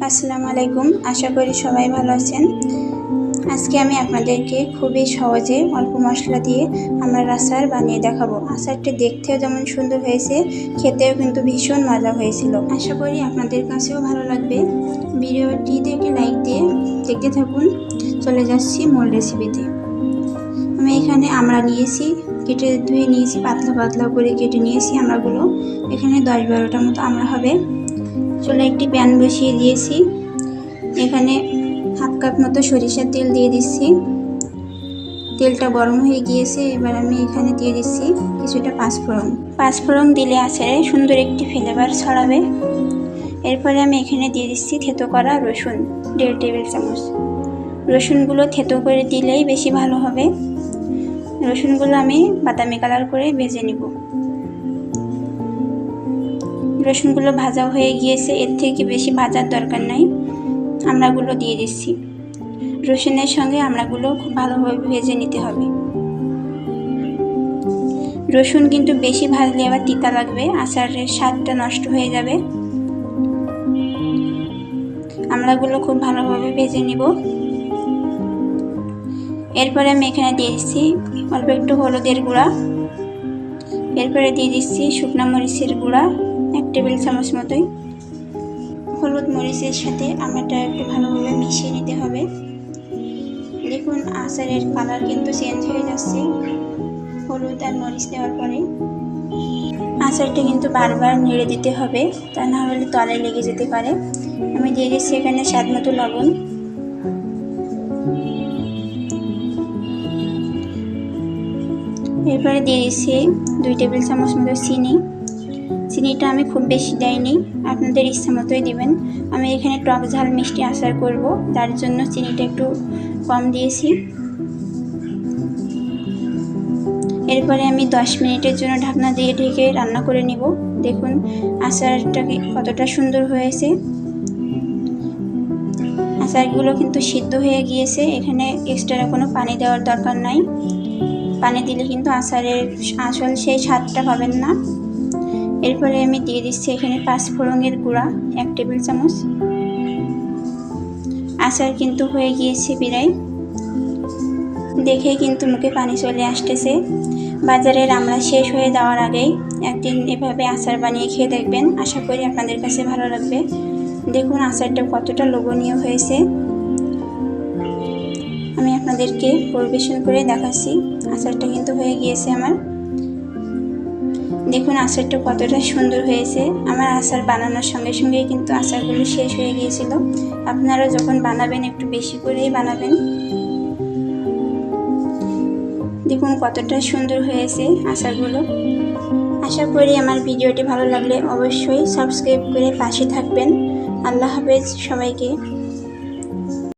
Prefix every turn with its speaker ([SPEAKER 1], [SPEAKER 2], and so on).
[SPEAKER 1] আসসালামু আলাইকুম। আশা করি সবাই ভালো আছেন। আজকে আমি আপনাদেরকে খুবই সহজে অল্প মশলা দিয়ে আমার আচার বানিয়ে দেখাবো। আচারটি দেখতেও যেমন সুন্দর হয়েছে, খেতেও কিন্তু ভীষণ মজা হয়েছিল। আশা করি আপনাদের কাছেও ভালো লাগবে। ভিডিওটি দেখে লাইক দিয়ে দেখতে থাকুন। চলে যাচ্ছি মূল রেসিপিতে। আমি এখানে আমরা নিয়েছি, কেটে ধুয়ে নিয়েছি, পাতলা পাতলা করে কেটে নিয়েছি আমরাগুলো। এখানে দশ বারোটা মতো আমরা হবে। চলে একটি প্যান বসিয়ে দিয়েছি। এখানে হাফ কাপ মতো সরিষার তেল দিয়ে দিচ্ছি। তেলটা গরম হয়ে গিয়েছে, এবার আমি এখানে দিয়ে দিচ্ছি কিছুটা পাঁচফোড়ন। পাঁচফোড়ন দিলে আচারে সুন্দর একটি ফ্লেভার ছড়াবে। এরপরে আমি এখানে দিয়ে দিচ্ছি থেতো করা রসুন, দেড় টেবিল চামচ। রসুনগুলো থেতো করে দিলেই বেশি ভালো হবে। রসুনগুলো আমি বাদামি কালার করে ভেজে নিব। রসুনগুলো ভাজা হয়ে গিয়েছে, এর থেকে বেশি ভাজার দরকার নাই। আমড়াগুলো দিয়ে দিচ্ছি। রসুনের সঙ্গে আমড়াগুলো খুব ভালোভাবে ভেজে নিতে হবে। রসুন কিন্তু বেশি ভাজলে আবার তিতা লাগবে, আচারের স্বাদটা নষ্ট হয়ে যাবে। আমড়াগুলো খুব ভালোভাবে ভেজে নিব। এরপরে আমি এখানে দিয়ে দিচ্ছি অল্প একটু হলুদের গুঁড়া। এরপরে দিয়ে দিচ্ছি শুকনা মরিচের গুঁড়া। এক টেবিল চামচ মতোই হলুদ মরিচের সাথে আমড়াটা একটু ভালোভাবে মিশিয়ে নিতে হবে। দেখুন, আচারের কালার কিন্তু চেঞ্জ হয়ে যাচ্ছে হলুদ আর মরিচ দেওয়ার পরে। আচারটা কিন্তু বারবার নেড়ে দিতে হবে, তা না হলে তলে লেগে যেতে পারে। আমি দিয়ে দিচ্ছি এখানে স্বাদ মতো লবণ। এরপরে দিয়ে দিচ্ছি দুই টেবিল চামচ মতো চিনি। চিনিটা আমি খুব বেশি দেয়নি আপনাদের ইচ্ছা মতোই দিবেন। আমি এখানে টক ঝাল মিষ্টি আচার করব। তার জন্য চিনিটা একটু কম দিয়েছি। এরপরে আমি দশ মিনিটের জন্য ঢাকনা দিয়ে ঢেকে রান্না করে নিব। দেখুন, আচারটা কতটা সুন্দর হয়েছে। আচারগুলো কিন্তু সিদ্ধ হয়ে গিয়েছে। এখানে এক্সট্রা কোনো পানি দেওয়ার দরকার নাই। পানি দিলে কিন্তু আচারের আসল সেই স্বাদটা পাবেন না। এরপরে আমি দিয়ে দিচ্ছি এখানে পাঁচ ফোড়নের গুঁড়া, এক টেবিল চামচ। আচার কিন্তু হয়ে গিয়েছে বিরাই দেখে কিন্তু মুখে পানি চলে আসতেছে। বাজারের আমরা শেষ হয়ে যাওয়ার আগেই একদিন এভাবে আচার বানিয়ে খেয়ে দেখবেন। আশা করি আপনাদের কাছে ভালো লাগবে। দেখুন আচারটা কতটা লোভনীয় হয়েছে। আমি আপনাদেরকে পরিবেশন করে দেখাচ্ছি। আচারটা কিন্তু হয়ে গিয়েছে আমার। দেখুন, আচারটা কতটা সুন্দর হয়েছে। আমার আচার বানানোর সঙ্গে সঙ্গেই কিন্তু আচারগুলো শেষ হয়ে গিয়েছিল। আপনারা যখন বানাবেন, একটু বেশি করেই বানাবেন। দেখুন, কতটা সুন্দর হয়েছে আচারগুলো। আশা করি আমার ভিডিওটি ভালো লাগলে অবশ্যই সাবস্ক্রাইব করে পাশে থাকবেন। আল্লাহ হাফেজ সবাইকে।